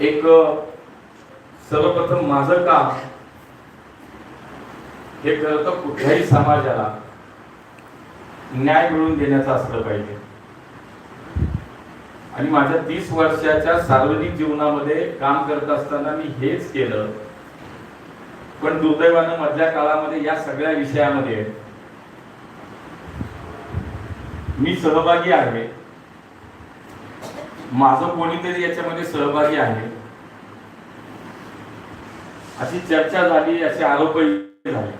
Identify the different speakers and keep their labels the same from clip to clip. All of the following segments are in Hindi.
Speaker 1: एक सर्वप्रथम माझं काम हे खरं तर कुठल्याही समाजाला न्याय मिळवून देण्याचं असलं पाहिजे. आणि माझ्या तीस वर्षाच्या सार्वजनिक जीवनामध्ये काम करत असताना मी हेच केलं. पण दुर्दैवानं मधल्या काळामध्ये या सगळ्या विषयामध्ये मी सहभागी आहे. माझं कोणीतरी याच्यामध्ये सहभागी आहे. अशी चर्चा झाली असे आरोपही झाले.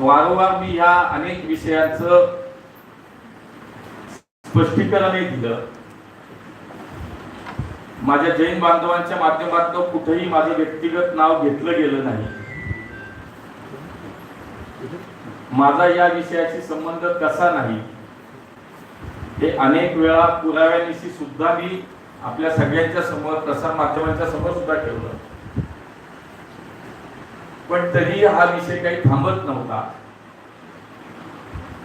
Speaker 1: वारंवार मी या अनेक विषयांचं स्पष्टीकरणही दिलं. माझ्या जैन बांधवांच्या माध्यमातून कुठेही माझं व्यक्तिगत नाव घेतलं गेलं नाही. माझा या विषयाशी संबंध कसा नाही हे अनेक वेळा पुराव्यानिशी सुद्धा मी आपल्या सगळ्यांच्या समोर प्रसार माध्यमांच्या समोर सुद्धा ठेवलं. पण तरी हा विषय काही थांबत नव्हता.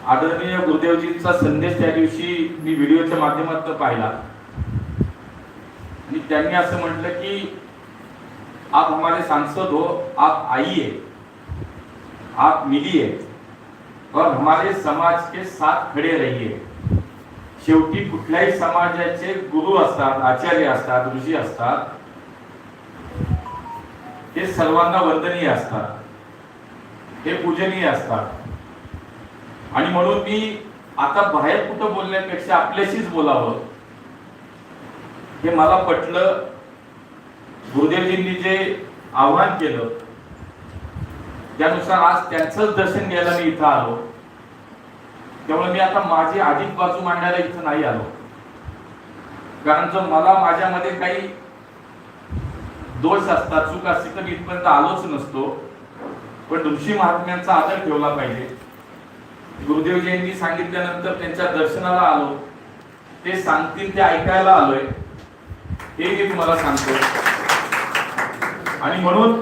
Speaker 1: आदरणीय गुरुदेवजींचा संदेश त्या दिवशी मी व्हिडिओच्या माध्यमातून पाहिला. आणि त्यांनी असं म्हटलं की आप हमारे सांसद हो आप आइए आप मिलिए और हमारे समाज के साथ खडे रहिए. शेवटी कुठल्याही समाजाचे गुरु असतात आचार्य असतात ऋषी असतात ते सर्वांना वंदनीय असतात. हे पूजनीय असतात. आणि म्हणून मी आता बाहेर कुठं बोलण्यापेक्षा आपल्याशीच बोलावं. हे मला पटलं. गुरुदेवजींनी जे आव्हान केलं त्यानुसार आज त्यांचंच दर्शन घ्यायला मी इथं आलो. त्यामुळे मी आता माझी अधिक बाजू मांडायला इथं नाही आलो. कारण जर मला माझ्यामध्ये काही दोष असतात चूक असते तर मी इथपर्यंत आलोच नसतो. पण ऋषी महात्म्यांचा आदर ठेवला पाहिजे. गुरुदेव जयंती सांगितल्यानंतर त्यांच्या दर्शनाला आलो. ते सांगतील ते ऐकायला आलोय. हे मी तुम्हाला सांगतो. आणि म्हणून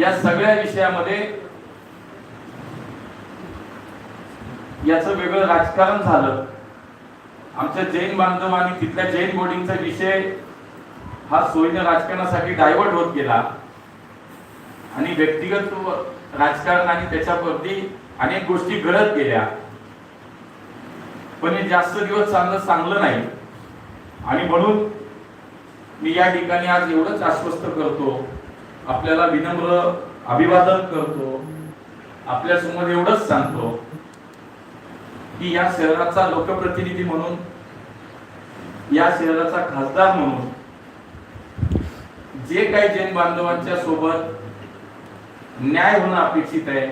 Speaker 1: या सगळ्या विषयामध्ये याचं वेगळं राजकारण झालं. आमच्या जैन बांधव आणि तिथल्या जैन बोर्डिंगचा विषय हा सोयीनं राजकारणासाठी डायव्हर्ट होत गेला. आणि व्यक्तिगत राजकारण आणि त्याच्यावरती अनेक गोष्टी घडत गेल्या. पण हे जास्त दिवस चांगलं चांगलं नाही. आणि म्हणून मी या ठिकाणी आज एवढंच आश्वस्त करतो. आपल्याला विनम्र अभिवादन करतो. आपल्यासमोर एवढंच सांगतो. की या शहराचा लोकप्रतिनिधी म्हणून या शहराचा खासदार म्हणून जे काही जैन बांधवांच्या सोबत न्याय होणं अपेक्षित आहे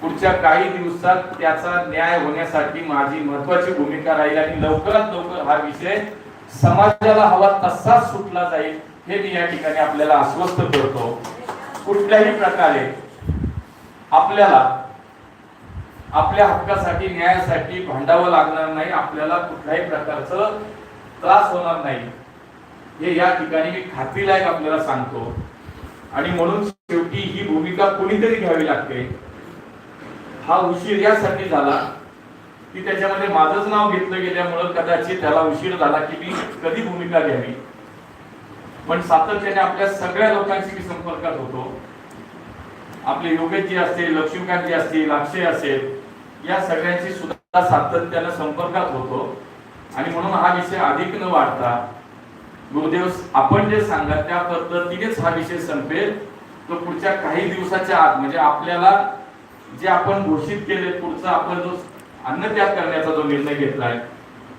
Speaker 1: पुढच्या काही दिवसात त्याचा न्याय होण्यासाठी माझी महत्वाची भूमिका राहील आणि लवकरात लवकर हा विषय समाजाला हवा तसाच सुटला जाईल हे मी या ठिकाणी आपल्याला आश्वस्त करतो. कुठल्याही प्रकारे आपल्याला आपल्या हक्कासाठी न्यायासाठी भांडावं लागणार नाही. आपल्याला कुठल्याही प्रकारचं त्रास होणार नाही. हे या ठिकाणी मी खात्रीलायक आपल्याला सांगतो. आणि म्हणून शेवटी ही भूमिका कोणीतरी घ्यावी लागते. हा उशीर यासाठी झाला की त्याच्यामध्ये माझंच नाव घेतलं गेल्यामुळं कदाचित त्याला उशीर झाला की मी कधी भूमिका घ्यावी. पण सातत्याने आपल्या सगळ्या लोकांशी मी संपर्कात होतो. आपले योगेशजी असतील लक्ष्मीकांतजी असतील अक्षय असेल या सगळ्यांशी सुद्धा सातत्यानं संपर्कात होतो. आणि म्हणून हा विषय अधिक न वाढता गुरुदेव आपण जे सांगा त्या पद्धतीनेच हा विषय संपेल. तो पुढच्या काही दिवसाच्या आत म्हणजे आपल्याला जे आपण घोषित केले पुढचा आपण जो अन्नत्याग करण्याचा जो निर्णय घेतलाय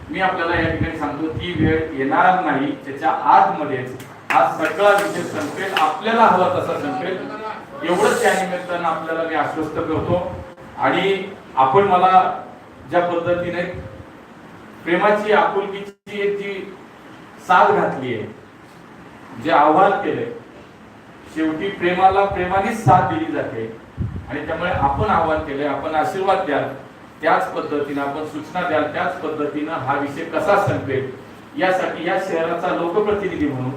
Speaker 1: मी आपल्याला या ठिकाणी सांगतो ती वेळ येणार नाही. त्याच्या आतमध्येच हा सगळा विषय संपेल. आपल्याला हवा तसा संपेल. एवढंच त्या निमित्तानं आपल्याला मी आश्वस्त करतो. आणि आपण मला ज्या पद्धतीने प्रेमाची आपुलकीची एक जी साथ घातली आहे जे आव्हान केले शेवटी प्रेमाला प्रेमानेच साथ दिली जाते. आणि त्यामुळे आपण आव्हान केले आपण आशीर्वाद द्याल त्याच पद्धतीनं आपण सूचना द्याल त्याच पद्धतीनं हा विषय कसा संपेल यासाठी या शहराचा लोकप्रतिनिधी म्हणून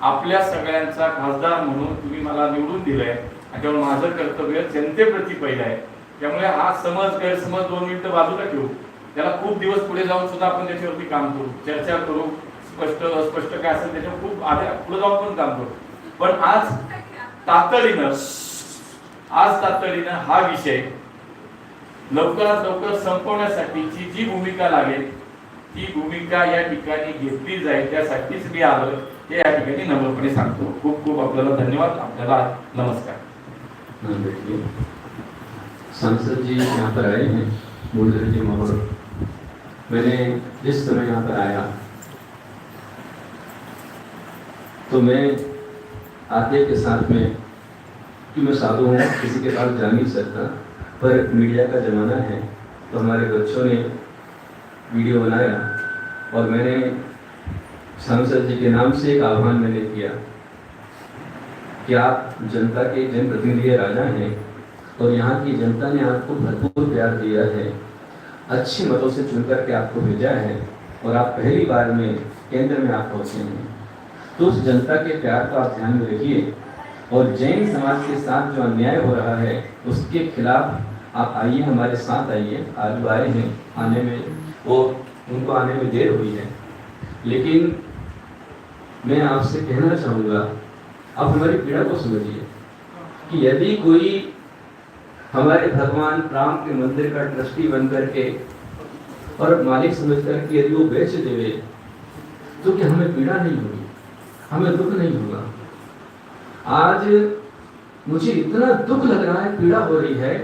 Speaker 1: आपल्या सगळ्यांचा खासदार म्हणून तुम्ही मला निवडून दिलंय. आणि त्यामुळे माझं कर्तव्य जनतेप्रती पहिलं आहे. त्यामुळे हा समज गैरसमज दोन मिनिटं बाजूला ठेवू. त्याला खूप दिवस पुढे जाऊन सुद्धा आपण त्याच्यावरती काम करू. चर्चा करू स्पष्ट अस्पष्ट काय असेल त्याच्यावर खूप आधी पुढे जाऊन पण काम करू. पण आज तातडीनं आज तातडीनं हा विषय लवकरात लवकर संपवण्यासाठीची जी भूमिका लागेल ती भूमिका या ठिकाणी घेतली जाईल. त्यासाठीच मी आलो हे या ठिकाणी नम्रपणे सांगतो. खूप खूप आपल्याला धन्यवाद. आपल्याला नमस्कार.
Speaker 2: सांसद जी यहाँ पर आए हैं मुरलीधर जी मोहर मैंने जिस समय यहाँ पर आया तो मैं आते के साथ में, कि मैं साधु हूँ, किसी के पास जा नहीं सकता, पर मीडिया का ज़माना है तो हमारे बच्चों ने वीडियो बनाया, और मैंने सांसद जी के नाम से एक आह्वान मैंने किया, कि आप जनता के जनप्रतिनिधि राजा हैं और यहाँ की जनता ने आपको भरपूर प्यार दिया है। अच्छी मतों से चुन करके आपको भेजा है और आप पहली बार में केंद्र में आप पहुँचे हैं। तो उस जनता के प्यार को आप ध्यान में रखिए और जैन समाज के साथ जो अन्याय हो रहा है, उसके खिलाफ आप आइए, हमारे साथ आइए। आज आए हैं, आने में, वो उनको आने में देर हुई है। लेकिन मैं आपसे कहना चाहूँगा, आप हमारी पीड़ा को समझिए कि यदि कोई हमारे भगवान राम के मंदिर का ट्रस्टी बन करके और मालिक समझ करके यदि वो बेच देवे तो क्या हमें पीड़ा नहीं होगी? हमें दुख नहीं होगा? आज मुझे इतना दुख लग रहा है, पीड़ा हो रही है,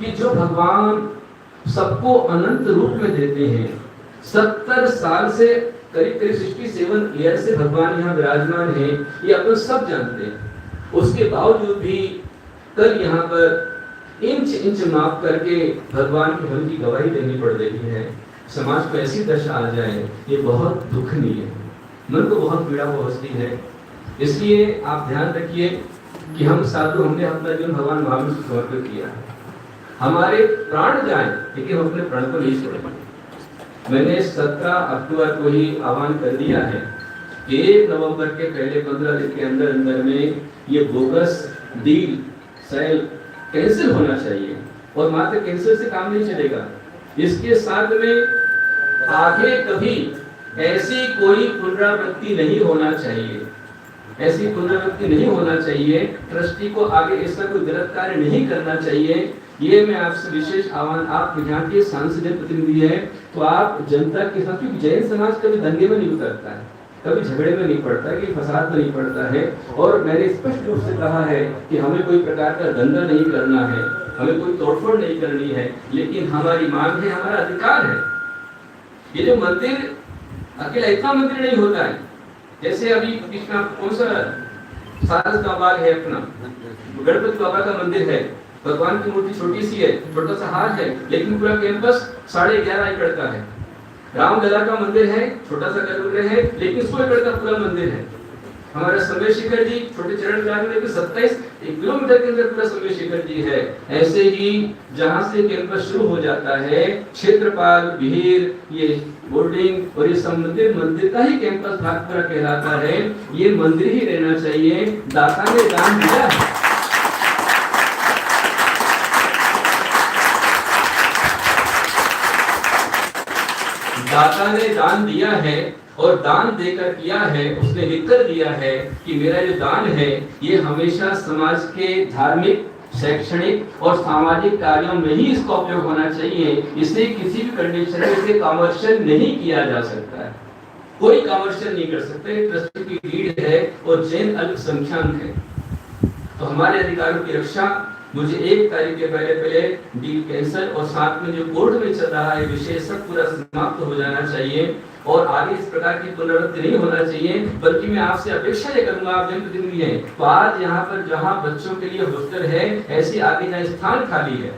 Speaker 2: कि जो भगवान सबको अनंत रूप में देते हैं, सत्तर साल से करीब करीब सिक्सटी सेवन ईयर से भगवान यहाँ विराजमान है, ये अपन सब जानते हैं। उसके बावजूद भी कल यहाँ पर इंच इंच माप करके भगवान के होने की गवाही देनी पड़ रही है। समाज को ऐसी दशा आ जाए, ये बहुत दुखनीय है। मन को बहुत पीड़ा पहुँचती है। इसलिए आप ध्यान रखिए कि हम साधु, हमने अपना जीवन भगवान महावीर को समर्पित किया है। हमारे प्राण जाए, लेकिन हम अपने प्राण को नहीं छोड़ेंगे मैंने 17 अक्टूबर को ही आह्वान कर दिया है कि एक नवंबर के पहले पंद्रह दिन के अंदर अंदर में ये बोगस डील सेल कैंसिल होना चाहिए और मात्र कैंसिल से काम नहीं चलेगा। इसके साथ में आगे कभी ऐसी कोई पुनरावृत्ति नहीं होना चाहिए। ऐसी पुनरावृत्ति नहीं होना चाहिए। ट्रस्टी को आगे ऐसा कोई गलत कार्य नहीं करना चाहिए। ये मैं आपसे विशेष आह्वान, आप यहाँ के सांसद प्रतिनिधि है तो आप जनता के साथ, क्योंकि जैन समाज कभी दंगे में नहीं उतरता है। कभी झगड़े में नहीं पड़ता कि फसाद में नहीं पड़ता है। और मैंने स्पष्ट रूप से कहा है कि हमें कोई प्रकार का दंगा नहीं करना है, हमें कोई तोड़फोड़ नहीं करनी है, लेकिन हमारी मांग है, हमारा अधिकार है। ये जो मंदिर, अकेला इतना मंदिर नहीं होता है। जैसे अभी कृष्णा, कौन सा सारस का बाग है अपना? गणपति बाबा का मंदिर है। भगवान की मूर्ति छोटी सी है, छोटा सा हार है, लेकिन पूरा कैंपस साढ़े ग्यारह एकड़ का है। रामलला का मंदिर है, छोटा सा गर्भगृह है, लेकिन सौ एकड़ का पूरा मंदिर है। हमारे समय शिखर जी, छोटे चरण ग्राम में सत्ताईस, एक किलोमीटर के अंदर पूरा समय शिखर जी है। ऐसे ही जहाँ से कैंपस शुरू हो जाता है, क्षेत्रपाल, भीर, ये बोर्डिंग और ये सब मंदिर का ही कैंपस भाग भागपुरा कहलाता है। ये मंदिर ही रहना चाहिए। दाता ने दान दिया दाता ने दान दिया है और दान देकर किया है, उसने लिखकर दिया है कि मेरा जो दान है, ये हमेशा समाज के धार्मिक, शैक्षणिक और सामाजिक कार्यों में ही इसका उपयोग होना चाहिए। इसे किसी भी कंडीशन में इसे कमर्शियल नहीं किया जा सकता है। कोई कमर्शियल नहीं कर सकते। ट्रस्ट की लीड है और जैन अल्पसंख्यक है। तो हमारे अधिकारों की रक्षा मुझे एक तारीख के पहले पहले डील कैंसिल और साथ में जो कोर्ट में चल रहा है विषय सब पूरा समाप्त हो जाना चाहिए और आगे इस प्रकार की पुनरावृत्ति नहीं होना चाहिए, बल्कि मैं आपसे अपेक्षा ये करूँगा, आप जन्मदिन हैं तो आज यहाँ पर जहाँ बच्चों के लिए होस्टल है, ऐसी आगे जहाँ स्थान खाली है।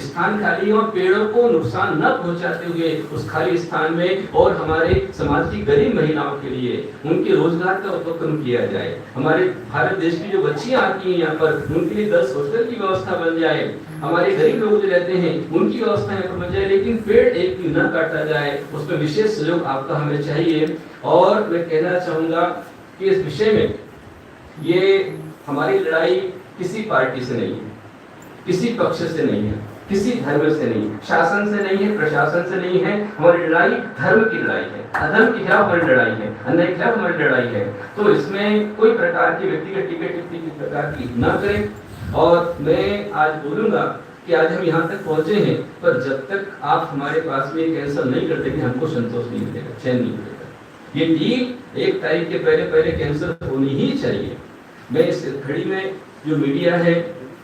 Speaker 2: स्थान खाली और पेड़ों को नुकसान न पहुंचाते हुए उस खाली स्थान में और हमारे समाज की गरीब महिलाओं के लिए उनके रोज़गार का उपक्रम किया जाए। हमारे भारत देश की जो बच्चियाँ आती हैं यहाँ पर, उनके लिए दस हॉस्टल की व्यवस्था बन जाए। हमारे गरीब लोग जो रहते हैं, उनकी व्यवस्था यहाँ पर बन जाए, लेकिन पेड़ एक भी न काटा जाए, उसमें विशेष सहयोग आपका हमें चाहिए। और मैं कहना चाहूँगा कि इस विषय में ये हमारी लड़ाई किसी पार्टी से नहीं है, किसी पक्ष से नहीं है। किसी धर्म से नहीं, शासन से नहीं है, प्रशासन से नहीं है, हमारी लड़ाई धर्म की लड़ाई है। अधर्म के खिलाफ हमारी लड़ाई है? अन्याय के खिलाफ हमारी लड़ाई है? तो इसमें कोई प्रकार की व्यक्तिगत टिकट टिप्पणी किसी प्रकार की ना करें। और मैं आज बोलूँगा कि आज हम यहाँ तक पहुँचे हैं, पर जब तक आप हमारे पास में कैंसिल नहीं करते कि हमको संतोष नहीं मिलेगा, चैन नहीं मिलेगा। ये डील एक तारीख के पहले पहले कैंसिल होनी ही चाहिए। मैं इस घड़ी में जो मीडिया है,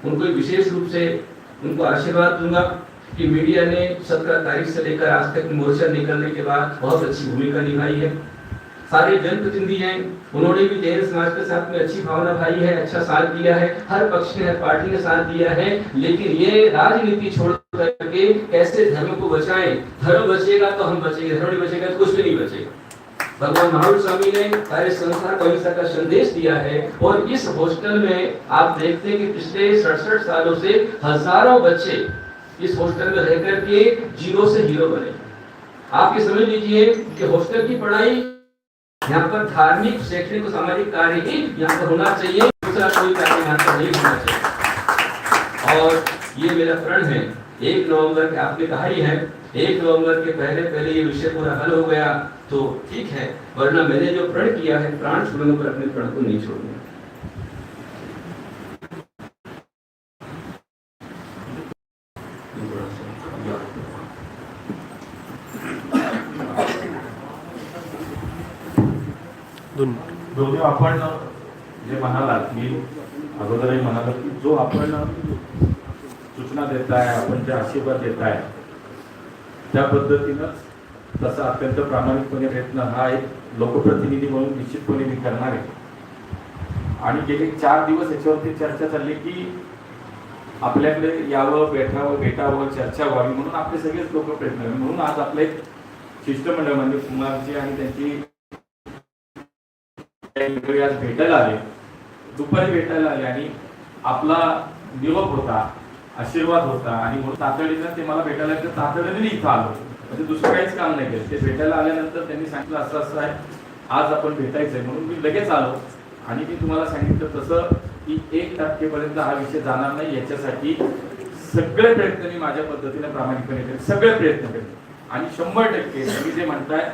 Speaker 2: उनको विशेष रूप से उनको आशीर्वाद दूँगा कि मीडिया ने सत्रह तारीख से लेकर आज तक मोर्चा निकलने के बाद बहुत अच्छी भूमिका निभाई है। सारे जनप्रतिनिधि हैं, उन्होंने भी जैन समाज के साथ में अच्छी भावना भाई है अच्छा साथ दिया है, हर पक्ष ने, हर पार्टी ने साथ दिया है, लेकिन ये राजनीति छोड़ करके कैसे धर्म को बचाएँ? धर्म बचेगा तो हम बचेंगे, धर्म नहीं बचेगा तो कुछ भी नहीं बचेगा। भगवान महावीर स्वामी ने सारे संसार को अहिंसा का संदेश दिया है और इस हॉस्टल में आप देखते हैं कि पिछले सड़सठ सालों से हज़ारों बच्चे इस हॉस्टल में रह करके ज़ीरो से हीरो बने। आप ये समझ लीजिए कि हॉस्टल की पढ़ाई यहाँ पर धार्मिक, शैक्षणिक और सामाजिक कार्य ही यहाँ पर होना चाहिए, दूसरा कोई कार्य यहाँ पर नहीं होना चाहिए। और ये मेरा प्रण है, एक नवंबर के आपने कहा ही है, एक नवंबर के पहले पहले ये विषय पूरा हल हो गया। तो ठीक है, वरना मैंने जो प्रण किया है, प्राण छोड़ने पर अपने प्रण को नहीं
Speaker 1: जो आपण जे मी अगोदरही म्हणालो की जो आपण सूचना देताय, आपण जे आशीर्वाद देताय, त्या पद्धतीनंच तसा अत्यंत प्रामाणिकपणे प्रयत्न हा एक लोकप्रतिनिधी म्हणून निश्चितपणे मी करणार आहे. आणि गेले चार दिवस याच्यावरती चर्चा चालली की आपल्याकडे यावं बैठावं भेटावं चर्चा व्हावी म्हणून आपले सगळेच लोक प्रयत्न म्हणून आज आपले एक शिष्टमंडळ म्हणजे कुमारजी आणि त्यांची आज भेटायला आले. दुपारी भेटायला आले आणि आपला निरोप होता आशीर्वाद होता आणि म्हणून तातडीनं ते मला भेटायला तर तातडीने इथं आलो. म्हणजे दुसरं काहीच काम नाही केलं. ते भेटायला आल्यानंतर त्यांनी सांगितलं असं असं आहे. आज आपण भेटायचंय. म्हणून मी लगेच आलो. आणि मी तुम्हाला सांगितलं तसं की एक तारखेपर्यंत हा विषय जाणार नाही. याच्यासाठी सगळे प्रयत्न मी माझ्या पद्धतीने प्रामाणिकपणे केले. सगळे प्रयत्न केले. आणि शंभर टक्के तुम्ही जे म्हणताय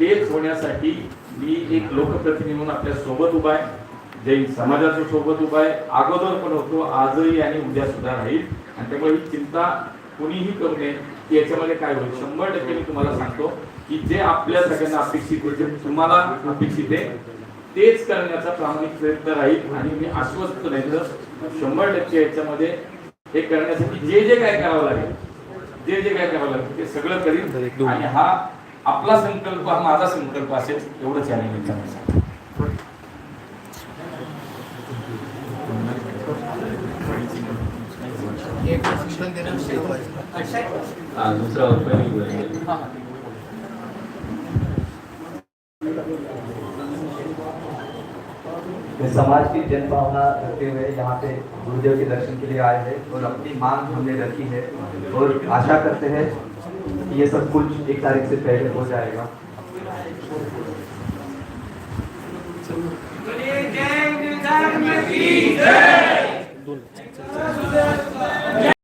Speaker 1: तेच होण्यासाठी मी एक लोकप्रतिनिधी म्हणून आपल्यासोबत उभा आहे. जैन समाजाच्या सोबत उभा आहे. अगोदर पण होतो. आजही आणि उद्या सुद्धा राहील. आणि त्यामुळे ही चिंता कुणीही करू नये की याच्यामध्ये काय होईल? शंभर टक्के मी तुम्हाला सांगतो की जे आपल्या सगळ्यांना अपेक्षित आहे जे तुम्हाला अपेक्षित आहे तेच करण्याचा प्रामाणिक प्रयत्न राहील आणि मी आश्वस्त नाही तर शंभर टक्के याच्यामध्ये हे करण्यासाठी जे जे काय करावं लागेल जे जे काय करावं लागेल ते सगळं करीन. आणि हा आपला संकल्प हा माझा संकल्प असेल एवढंच याने मी त्यांना सांगतो.
Speaker 2: हाँ दूसरा और नहीं बोलेंगे।
Speaker 3: समाज की जन भावना रखते हुए यहाँ पे गुरुदेव के दर्शन के लिए आए हैं और अपनी मांग हमने रखी है और आशा करते हैं कि ये सब कुछ एक तारीख से पहले हो जाएगा।
Speaker 4: जय